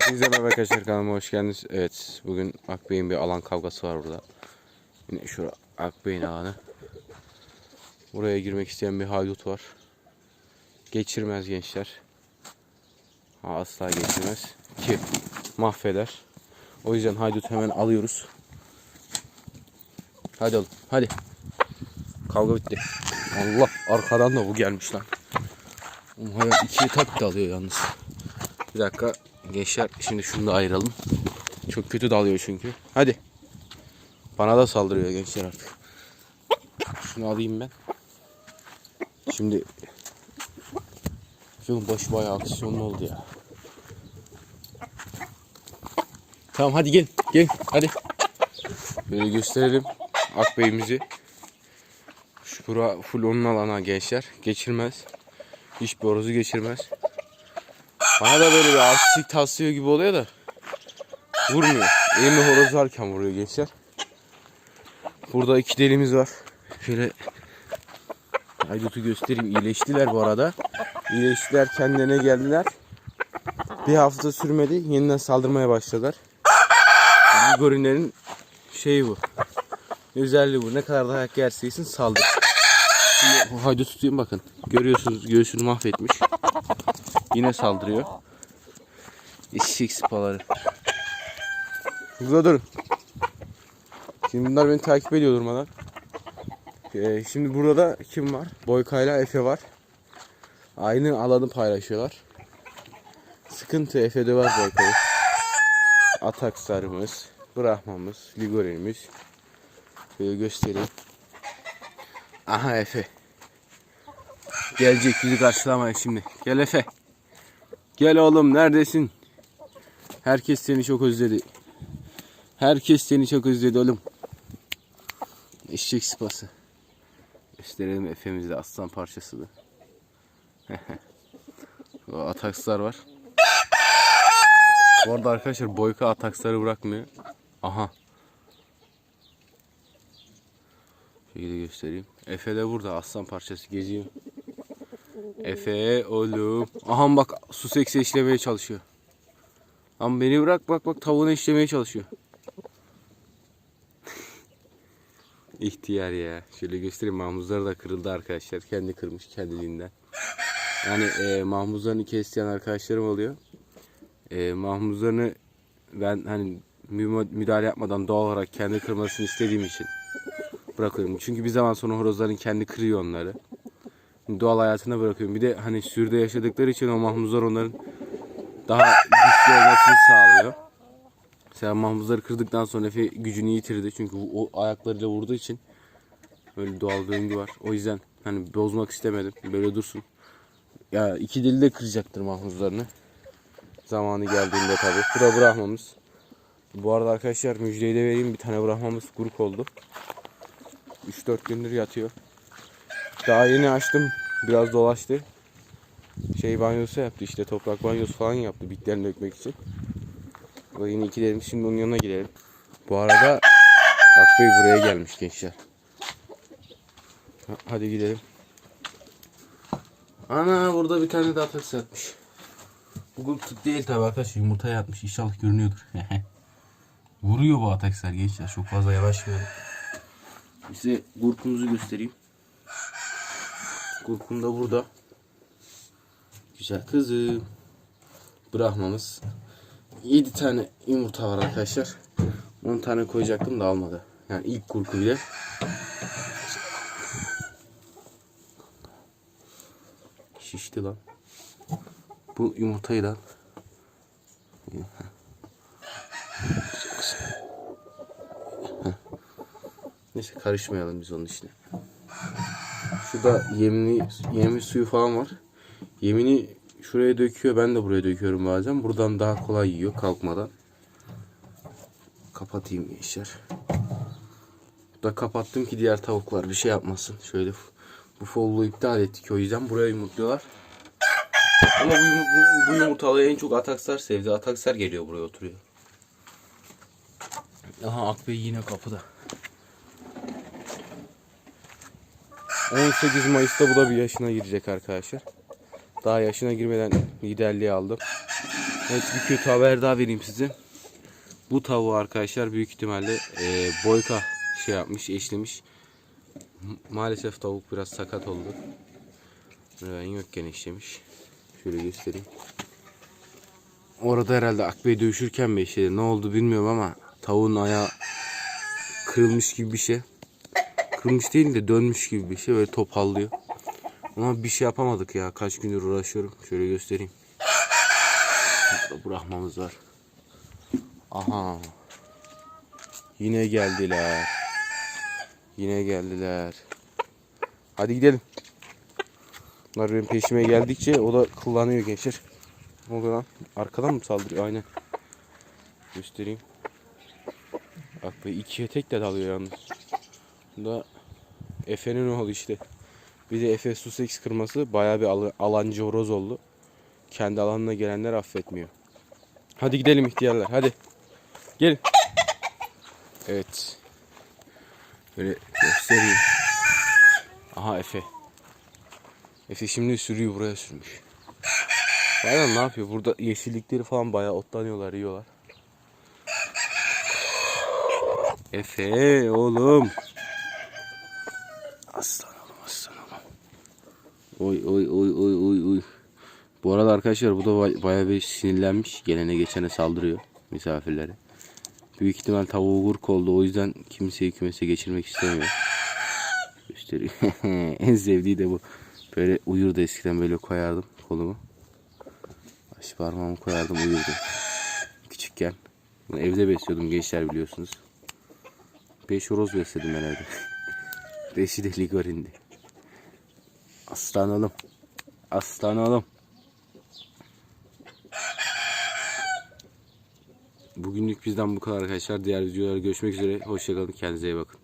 Hepinize merhaba arkadaşlar kanalıma hoş geldiniz. Evet bugün Akbey'in bir alan kavgası var burada. Yine şura Akbey'in alanı. Buraya girmek isteyen bir haydut var. Geçirmez gençler. Ha, asla geçirmez. Ki mahveder. O yüzden haydut hemen alıyoruz. Hadi oğlum hadi. Kavga bitti. Allah arkadan da bu gelmiş lan. Hayat ikiye tak da alıyor yalnız. Bir dakika gençler şimdi şunu da ayıralım. Çok kötü dalıyor çünkü. Hadi. Bana da saldırıyor gençler artık. Şunu alayım ben. Şimdi Filmin başı bayağı aksiyonlu oldu ya. Tamam hadi gel. Gel hadi. Böyle gösterelim Akbey'imizi. Şu bura full onun alana gençler. Geçirmez. Hiçbir horozu geçirmez. Bana da böyle bir artistik taslıyor gibi oluyor da vurmuyor. Elimde horoz varken vuruyor gençler. Burada iki delimiz var. Şöyle Aydut'u göstereyim. İyileştiler bu arada. İyileştiler kendilerine geldiler. Bir hafta sürmedi. Yeniden saldırmaya başladılar. Bu gorinlerin şeyi bu. Özelliği bu. Ne kadar yerse yesin saldır. Şimdi haydut tutayım bakın. Görüyorsunuz göğsünü mahvetmiş. Yine saldırıyor. Eşek sıpaları. Burada durun. Şimdi bunlar beni takip ediyor durmadan. Ee, şimdi burada da kim var? Boyka ile Efe var. Aynı alanı paylaşıyorlar. Sıkıntı Efe döver Boyka'yı. Ataksarımız, Brahmamız, Ligorimiz. Böyle göstereyim. Aha Efe. Gelecek bizi karşılamaya şimdi. Gel Efe. Gel oğlum neredesin? Herkes seni çok özledi. Herkes seni çok özledi oğlum. Eşek sıpası. Gösterelim Efe'mizde aslan parçasını. o atakslar var. Bu arada arkadaşlar Boyka ataksları bırakmıyor. Aha. Şöyle göstereyim. Efe de burada aslan parçası geziyor. Efe oğlum. Aha bak su seksi işlemeye çalışıyor. Ama beni bırak bak bak tavuğunu işlemeye çalışıyor. İhtiyar ya. Şöyle göstereyim mahmuzları da kırıldı arkadaşlar. Kendi kırmış kendiliğinden. Yani e, mahmuzlarını kestiyen arkadaşlarım oluyor. E, mahmuzlarını ben hani mü- müdahale yapmadan doğal olarak kendi kırmasını istediğim için bırakıyorum. Çünkü bir zaman sonra horozların kendi kırıyor onları doğal hayatına bırakıyorum. Bir de hani sürüde yaşadıkları için o mahmuzlar onların daha güçlü olmasını sağlıyor. Mesela mahmuzları kırdıktan sonra Efe gücünü yitirdi. Çünkü o ayaklarıyla vurduğu için böyle doğal döngü var. O yüzden hani bozmak istemedim. Böyle dursun. Ya iki dili de kıracaktır mahmuzlarını. Zamanı geldiğinde tabii. Bu da Brahmamız. Bu arada arkadaşlar müjdeyi de vereyim. Bir tane Brahmamız grup oldu. 3-4 gündür yatıyor. Daha yeni açtım. Biraz dolaştı. Şey banyosu yaptı işte toprak banyosu falan yaptı bitlerini dökmek için. O yine iki dedim şimdi onun yanına gidelim. Bu arada Akbey buraya gelmiş gençler. Ha- Hadi gidelim. Ana burada bir tane daha taksi yatmış. Bu grup değil tabi arkadaşlar yumurta yatmış inşallah görünüyordur. Vuruyor bu atakslar gençler çok fazla yavaşmıyor. Size grupumuzu göstereyim. Kurkum da burada. Güzel kızım. Brahmamız. 7 tane yumurta var arkadaşlar. 10 tane koyacaktım da almadı. Yani ilk kurku bile. Şişti lan. Bu yumurtayı da Neyse karışmayalım biz onun işine. Şurada yemini, yemi suyu falan var. Yemini şuraya döküyor. Ben de buraya döküyorum bazen. Buradan daha kolay yiyor kalkmadan. Kapatayım gençler. Da kapattım ki diğer tavuklar bir şey yapmasın. Şöyle bu folluğu iptal ettik o yüzden buraya yumurtluyorlar. Ama bu, bu, bu yumurtalığı en çok Ataksar sevdi. Ataksar geliyor buraya oturuyor. Aha Akbey yine kapıda. 18 Mayıs'ta bu da bir yaşına girecek arkadaşlar. Daha yaşına girmeden liderliği aldım. Evet bir kötü haber daha vereyim size. Bu tavuğu arkadaşlar büyük ihtimalle e, boyka şey yapmış, eşlemiş. Maalesef tavuk biraz sakat oldu. Ben yokken eşlemiş. Şöyle göstereyim. Orada herhalde Akbey dövüşürken mi eşledi? Ne oldu bilmiyorum ama tavuğun ayağı kırılmış gibi bir şey. Kırılmış değil de dönmüş gibi bir şey. Böyle topallıyor. Ama bir şey yapamadık ya. Kaç gündür uğraşıyorum. Şöyle göstereyim. Burada bırakmamız var. Aha. Yine geldiler. Yine geldiler. Hadi gidelim. Bunlar benim peşime geldikçe o da kullanıyor gençler. Ne oluyor lan? Arkadan mı saldırıyor? Aynen. Göstereyim. Bak be ikiye tek de dalıyor yalnız. Da Efe'nin oğlu işte. Bir de Efe Sussex kırması bayağı bir al- alancı horoz oldu. Kendi alanına gelenler affetmiyor. Hadi gidelim ihtiyarlar hadi. Gelin. Evet. Böyle göstereyim. Aha Efe. Efe şimdi sürüyor buraya sürmüş. Bayram ne yapıyor? Burada yeşillikleri falan bayağı otlanıyorlar, yiyorlar. Efe oğlum. Aslan oğlum aslan oğlum. Oy oy oy oy oy oy. Bu arada arkadaşlar bu da bay- bayağı bir sinirlenmiş. Gelene geçene saldırıyor misafirlere. Büyük ihtimal tavuğu gurk oldu. O yüzden kimseyi kümese geçirmek istemiyor. Gösteriyor. en sevdiği de bu. Böyle uyurdu eskiden böyle koyardım kolumu. Baş parmağımı koyardım uyurdu. Küçükken. Bunu evde besliyordum gençler biliyorsunuz. Beş horoz besledim ben evde. Beşi de ligorindi. Aslan oğlum. Aslan oğlum. Bugünlük bizden bu kadar arkadaşlar. Diğer videolarda görüşmek üzere. Hoşçakalın. Kendinize iyi bakın.